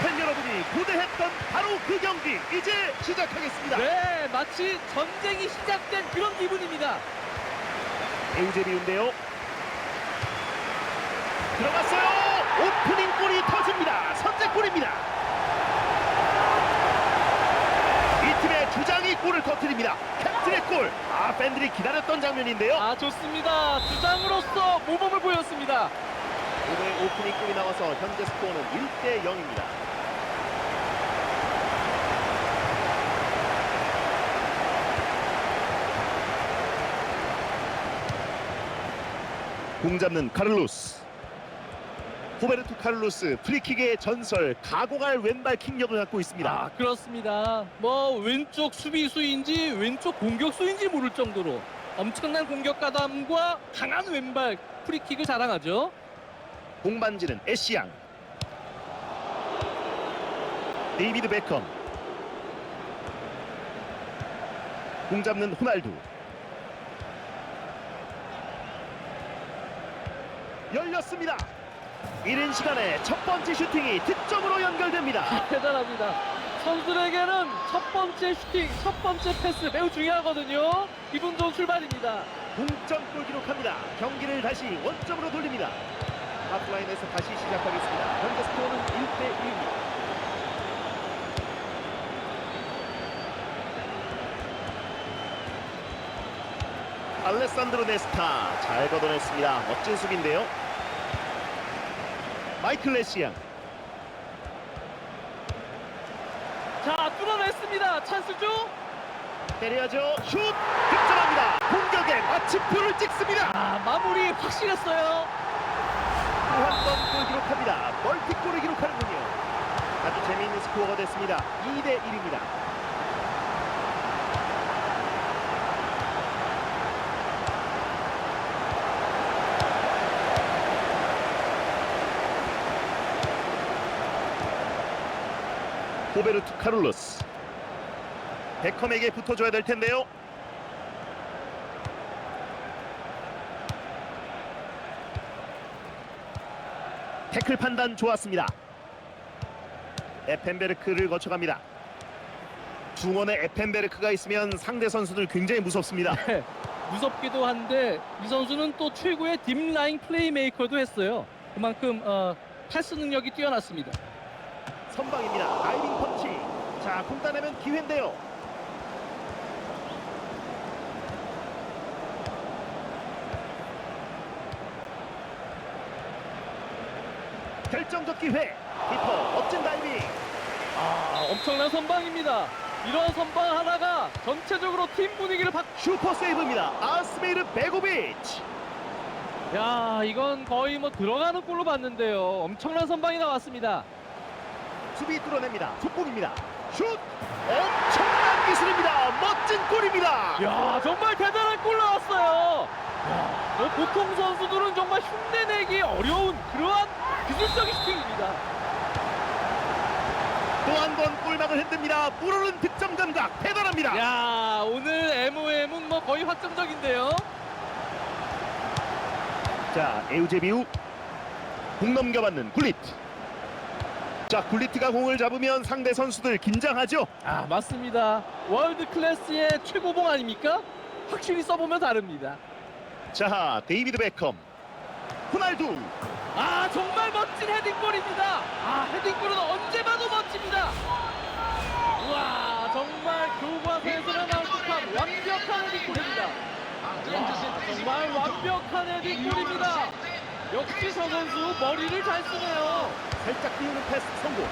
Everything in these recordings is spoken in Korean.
팬 여러분이 고대했던 바로 그 경기 이제 시작하겠습니다. 네, 마치 전쟁이 시작된 그런 기분입니다. 에우제비인데요. 들어갔어요. 오프닝 골이 터집니다. 선제골입니다. 이 팀의 주장이 골을 터뜨립니다. 캡틴의 골. 아 팬들이 기다렸던 장면인데요. 아, 좋습니다. 주장으로서 모범을 보였습니다. 오늘 오프닝 골이 나와서 현재 스코어는 1대 0입니다. 공 잡는 카를로스. 호베르토 카를로스 프리킥의 전설 가공할 왼발 킥력을 갖고 있습니다. 아, 그렇습니다. 뭐 왼쪽 수비수인지 왼쪽 공격수인지 모를 정도로 엄청난 공격 가담과 강한 왼발 프리킥을 자랑하죠. 공반지는 애쉬양. 데이비드 베컴. 공 잡는 호날두. 열렸습니다. 이른 시간에 첫 번째 슈팅이 득점으로 연결됩니다. 대단합니다. 선수들에게는 첫 번째 슈팅, 첫 번째 패스 매우 중요하거든요. 기분 좋은 출발입니다. 동점골 기록합니다. 경기를 다시 원점으로 돌립니다. 하프라인에서 다시 시작하겠습니다. 현재 스코어는 1대 1입니다. 알레산드로 네스타 잘 걷어냈습니다. 멋진 수비인데요. 마이클 레시앙 자, 뚫어냈습니다. 찬스 죠? 때려야죠. 슛 득점합니다. 공격에 마침표를 찍습니다. 아, 마무리 확실했어요. 또한번골 기록합니다. 멀티골을 기록하는군요. 아주 재미있는 스코어가 됐습니다. 2대 1입니다. 호베르트 카를로스 베컴에게 붙어줘야 될 텐데요. 태클 판단 좋았습니다. 에펜베르크를 거쳐갑니다. 중원에 에펜베르크가 있으면 상대 선수들 굉장히 무섭습니다. 네, 무섭기도 한데 이 선수는 또 최고의 딥라인 플레이메이커도 했어요. 그만큼 어, 패스 능력이 뛰어났습니다. 선방입니다. 다이빙 펀치. 자, 공 따내면 기회인데요. 결정적 기회. 키퍼 멋진 다이빙. 아, 엄청난 선방입니다. 이런 선방 하나가 전체적으로 팀 분위기를 바... 슈퍼 세이브입니다. 아스메이르 베고비치. 야, 이건 거의 뭐 들어가는 골로 봤는데요. 엄청난 선방이 나왔습니다. 수비 뚫어냅니다. 속공입니다. 슛! 엄청난 기술입니다. 멋진 골입니다. 야, 정말 대단한 골 나왔어요. 야, 뭐 보통 선수들은 정말 흉내내기 어려운 그러한 기술적인 슈팅입니다. 또 한 번 골망을 흔듭니다. 불오른 득점 감각 대단합니다. 야, 오늘 MOM은 뭐 거의 확정적인데요. 자, 에우제비우 공 넘겨받는 굴리트. 자, 굴리트가 공을 잡으면 상대 선수들 긴장하죠. 아, 맞습니다. 월드 클래스의 최고봉 아닙니까? 확실히 써보면 다릅니다. 자, 데이비드 베컴, 호날두. 아, 정말 멋진 헤딩골입니다. 아, 헤딩골은 언제 봐도 멋집니다. 우와, 정말 교과서에서나 나올 듯한 완벽한 헤딩골입니다. 와, 정말 완벽한 헤딩골입니다. 역시 저 선수 머리를 잘 쓰네요. 살짝 띄우는 패스 성공.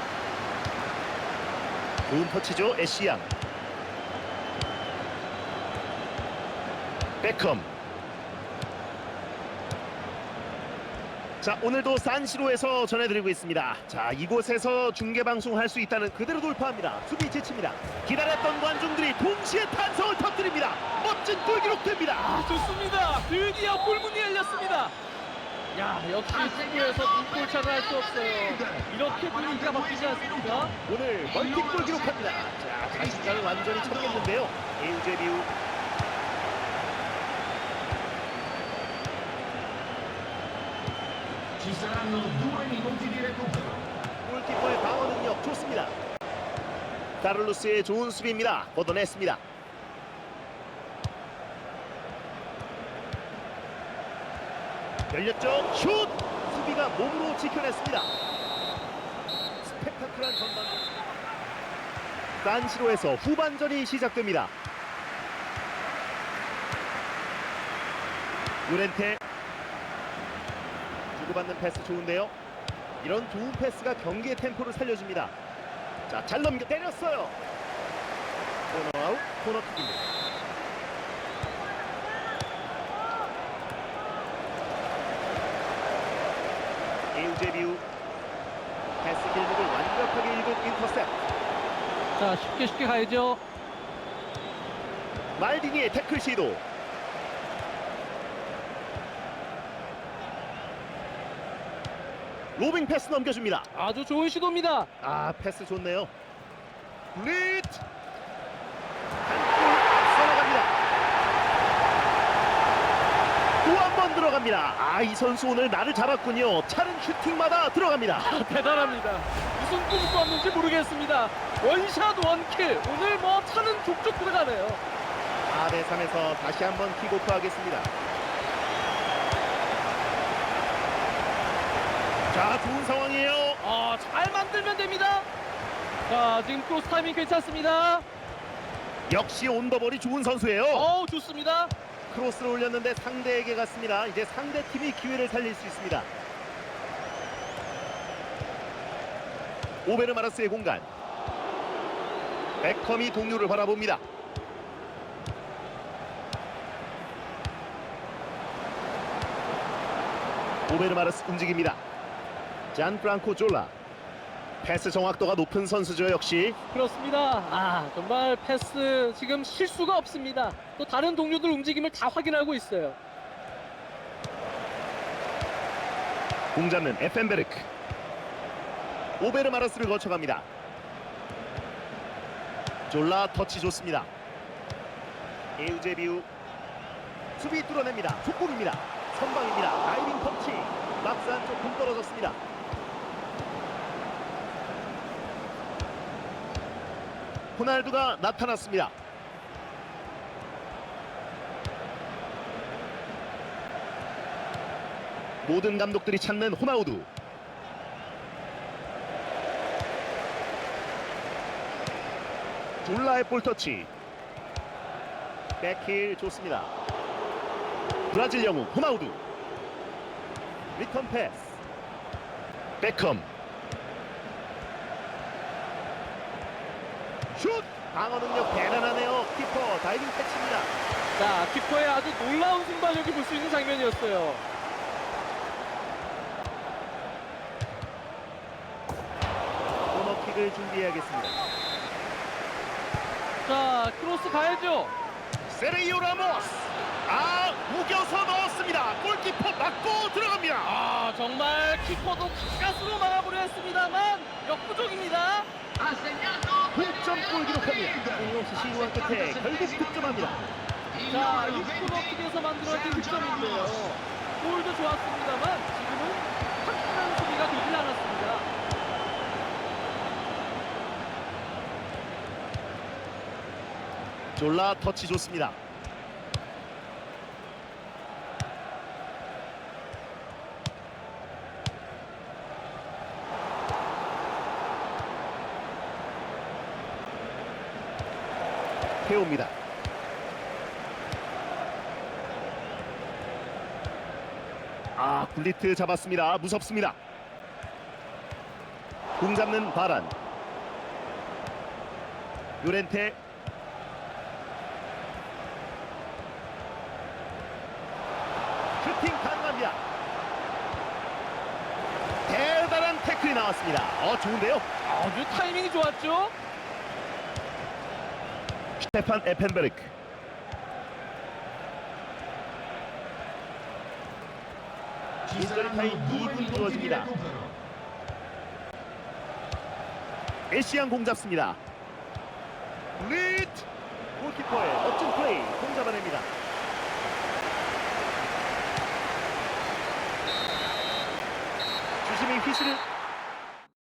좋은 터치죠, 애쉬양. 베컴. 자, 오늘도 산시로에서 전해드리고 있습니다. 자, 이곳에서 중계 방송할 수 있다는 그대로 돌파합니다. 수비 지칩니다. 기다렸던 관중들이 동시에 탄성을 터뜨립니다. 멋진 골 기록됩니다. 아, 좋습니다. 드디어 골문이 열렸습니다. 야, 역시 승부에서 불골차를 할 수 없어요. 이렇게 분위기가 바뀌지 않습니까? 오늘 멀티골 기록합니다. 자, 자신감을 완전히 찾겠는데요. 에우제비우. 골키퍼의 방어 능력 좋습니다. 카를로스의 좋은 수비입니다. 걷어냈습니다. 열렸죠. 슛! 수비가 몸으로 지켜냈습니다. 스펙타클한 전반. 산시로에서 후반전이 시작됩니다. 유렌테 주고받는 패스 좋은데요. 이런 좋은 패스가 경기의 템포를 살려줍니다. 자, 잘 넘겨 때렸어요. 코너 아웃, 코너킥입니다. 에우제비우 패스 길목을 완벽하게 읽은 인터셉트. 자, 쉽게 쉽게 가야죠. 말디니의 태클 시도. 로빙 패스 넘겨줍니다. 아주 좋은 시도입니다. 아 패스 좋네요. 블리트 한골 앞서 나갑니다. 또 한 번 들어갑니다. 아 이 선수 오늘 나를 잡았군요. 차는 슈팅마다 들어갑니다. 대단합니다. 무슨 꿈을 꿨는지 모르겠습니다. 원샷 원킬. 오늘 뭐 차는 족족 들어가네요. 4대 3에서 다시 한번 킥오프 하겠습니다. 자 좋은 상황이에요. 아, 잘 만들면 됩니다. 자, 지금 크로스 타이밍 괜찮습니다. 역시 온더볼이 좋은 선수예요. 어우, 좋습니다. 크로스를 올렸는데 상대에게 갔습니다. 이제 상대 팀이 기회를 살릴 수 있습니다. 오베르마르스의 공간. 베컴이 동료를 바라봅니다. 오베르마르스 움직입니다. 잔 프랑코 졸라. 패스 정확도가 높은 선수죠 역시. 그렇습니다. 아, 정말 패스 지금 실수가 없습니다. 또 다른 동료들 움직임을 다 확인하고 있어요. 공 잡는 에펜베르크 오베르마르스를 거쳐갑니다 졸라 터치 좋습니다 에우제비우 수비 뚫어냅니다 속공입니다 선방입니다 다이빙 터치 박스 안쪽 공 떨어졌습니다 호날두가 나타났습니다. 모든 감독들이 찾는 호나우두. 졸라의 볼터치. 백힐 좋습니다. 브라질 영웅 호나우두. 리턴 패스. 베컴 슛! 방어 능력 대단하네요. 키퍼 다이빙 패치입니다. 자, 키퍼의 아주 놀라운 순발력이 볼 수 있는 장면이었어요. 코너킥을 준비해야겠습니다. 자, 크로스 가야죠. 세레이오 라모스! 아 우겨서 넣었습니다. 골키퍼 맞고 들어갑니다. 아, 정말 키퍼도 가까스로 막아보려 했습니다만 역부족입니다. 동점골 기록합니다 공없이 시도한 끝에 결국 득점합니다 자, 6코너킥에서 만들어진 득점인데요. 골도 좋았습니다만 지금은 확실한 수비가 되질 않았습니다. 졸라 터치 좋습니다 태웁니다 아 굴리트 잡았습니다 무섭습니다 공 잡는 바란 요렌테 슈팅 가능합니다. 대단한 태클이 나왔습니다. 어 좋은데요? 아주 타이밍이 좋았죠. 스테판 에펜베르크. 인절 타임 2분 주어집니다. 에시안 공 잡습니다. 리트 골키퍼의 멋진 플레이 공 잡아냅니다. 주심이 휘슬을